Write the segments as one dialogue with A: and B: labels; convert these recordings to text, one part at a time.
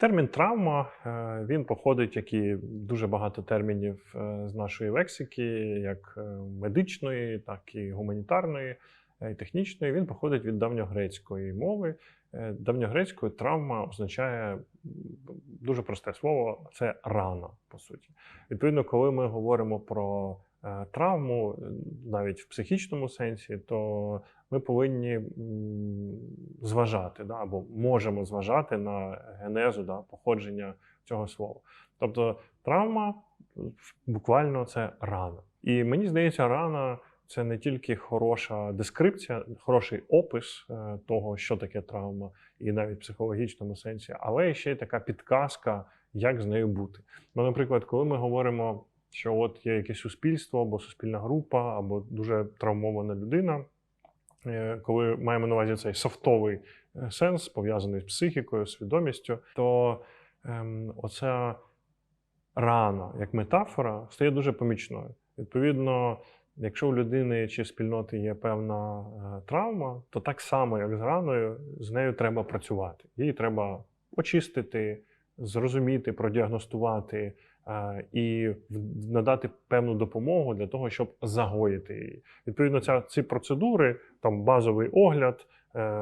A: Термін травма е, він походить, як і дуже багато термінів е, з нашої лексики, як е, медичної, так і гуманітарної, і технічної. Він походить від давньогрецької мови. Давньогрецькою травма означає дуже просте слово це рана, по суті. Відповідно, коли ми говоримо про травму, е, навіть в психічному сенсі, то ми повинні зважати да, або можемо зважати на генезу да, походження цього слова. Тобто травма е, буквально це рана. І мені здається, рана це не тільки хороша дескрипція, хороший опис е, того, що таке травма, і навіть в психологічному сенсі, але ще й така підказка, як з нею бути. Ну, наприклад, коли ми говоримо, що от є якесь суспільство або суспільна група, або дуже травмована людина, е, коли маємо на увазі цей софтовий е, сенс, пов'язаний з психікою, свідомістю, то ем, оця рана як метафора стає дуже помічною. Відповідно, якщо у людини чи спільноти є певна е, травма, то так само, як з раною, з нею треба працювати. Її треба очистити, зрозуміти, продіагностувати і надати певну допомогу для того, щоб загоїти її. Відповідно, ця, ці процедури, там базовий огляд, е,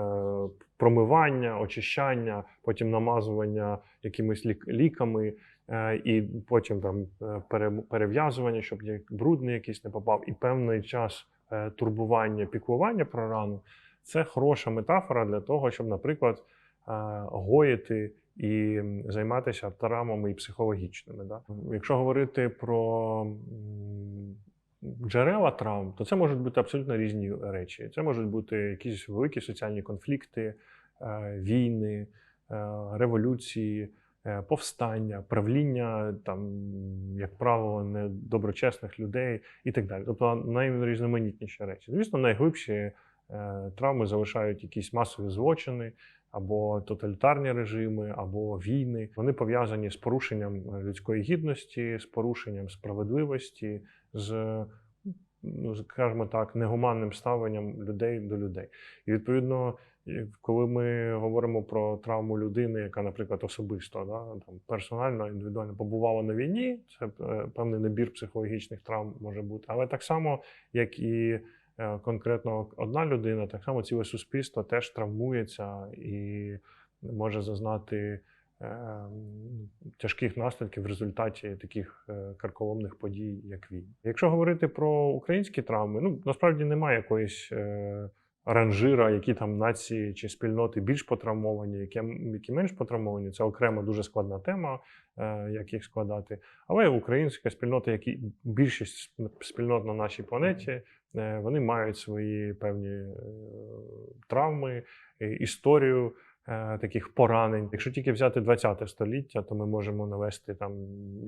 A: промивання, очищання, потім намазування якимись лік- ліками, е, і потім там е, перев'язування, щоб брудний якийсь не попав, і певний час турбування, піклування про рану. Це хороша метафора для того, щоб, наприклад, гоїти і займатися травмами і психологічними. Да? Якщо говорити про джерела травм, то це можуть бути абсолютно різні речі. Це можуть бути якісь великі соціальні конфлікти, е, війни, е, революції, е, повстання, правління, там, як правило, недоброчесних людей і так далі. Тобто найрізноманітніші речі. Звісно, найглибші травми залишають якісь масові злочини. Або тоталітарні режими, або війни. Вони пов'язані з порушенням людської гідності, з порушенням справедливості, з, ну, скажімо так, негуманним ставленням людей до людей. І відповідно, коли ми говоримо про травму людини, яка, наприклад, особисто да, там, персонально, індивідуально побувала на війні, це е, певний набір психологічних травм може бути. Але так само, як і е, конкретно одна людина, так само ціле суспільство теж травмується і може зазнати е, тяжких наслідків в результаті таких е, карколомних подій, як війна. Якщо говорити про українські травми, ну насправді немає якоїсь. Ранжира, які там нації чи спільноти більш потравмовані, які, які менш потравмовані, це окремо дуже складна тема, е, як їх складати. Але українська спільнота, як і більшість спільнот на нашій планеті, е, вони мають свої певні е, травми, історію таких поранень. Якщо тільки взяти 20 століття, то ми можемо навести там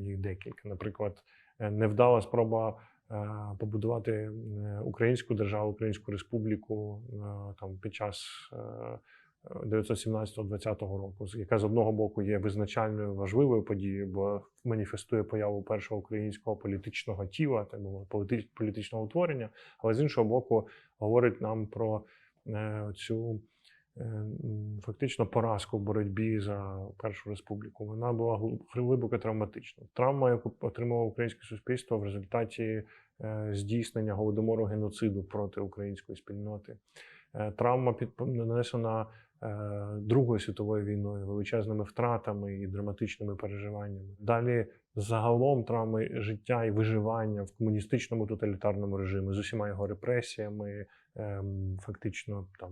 A: їх декілька. Наприклад, невдала спроба побудувати е, українську державу, Українську республіку е, там під час. е, 1917-20 року, з- яка з одного боку є визначальною важливою подією, бо маніфестує появу першого українського політичного тіла, так би мовити, політичного утворення, але з іншого боку, говорить нам про е, цю е, фактично поразку в боротьбі за першу республіку. Вона була глиб- глибоко травматична. Травма, яку отримало українське суспільство в результаті е, здійснення голодомору геноциду проти української спільноти. Е, Травма нанесена е, Другою світовою війною, величезними втратами і драматичними переживаннями. Далі загалом травми життя і виживання в комуністичному тоталітарному режимі з усіма його репресіями, ем, фактично там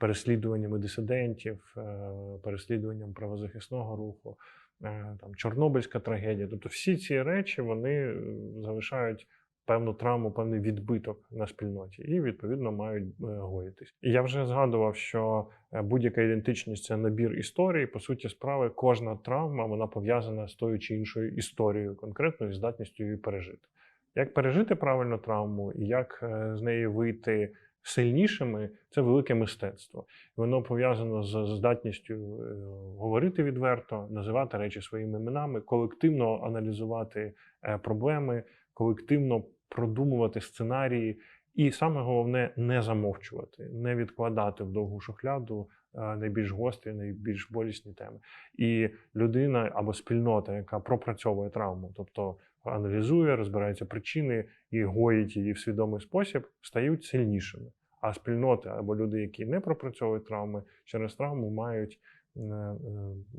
A: переслідуваннями дисидентів, е, переслідуванням правозахисного руху, е, там Чорнобильська трагедія. Тобто всі ці речі вони е, залишають певну травму, певний відбиток на спільноті, і відповідно мають гоїтись. І я вже згадував, що будь-яка ідентичність це набір історій. По суті справи, кожна травма вона пов'язана з тою чи іншою історією, конкретною здатністю її пережити. Як пережити правильно травму і як з неї вийти сильнішими, це велике мистецтво. Воно пов'язано з здатністю е, говорити відверто, називати речі своїми іменами, колективно аналізувати е, проблеми, колективно продумувати сценарії І саме головне не замовчувати, не відкладати в довгу шухляду е, найбільш гострі, найбільш болісні теми. І людина або спільнота, яка пропрацьовує травму, тобто аналізує, розбирається причини і гоїть її в свідомий спосіб, стають сильнішими. А спільноти або люди, які не пропрацьовують травми, через травму мають е, е,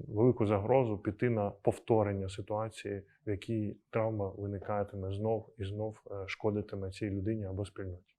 A: велику загрозу піти на повторення ситуації, в якій травма виникатиме знов і знов е, шкодитиме цій людині або спільноті.